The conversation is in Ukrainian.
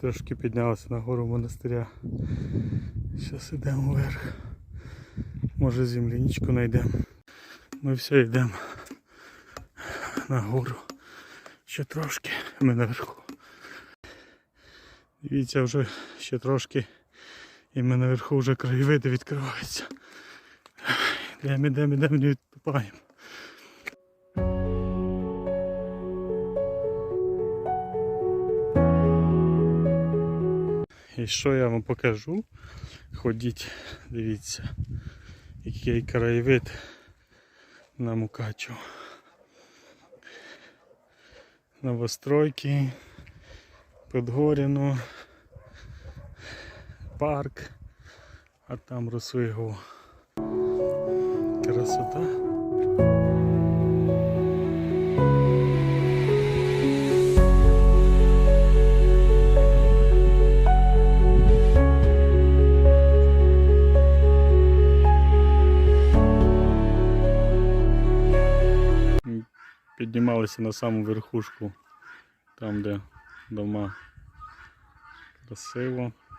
Трошки піднялися на гору монастиря. Зараз йдемо вверх. Може земляничку знайдемо. Ми все йдемо на гору. Ще трошки. Ми наверху. Дивіться, вже ще трошки. І ми наверху вже краєвиди відкриваються. Йдемо, йдемо, йдемо, не відступаємо. І що я вам покажу? Ходіть, дивіться, який краєвид на Мукачу. Новостройки, Подгоріно, парк, а там Росвиго. Красота. Піднімалися на саму верхушку, там де дома красиво.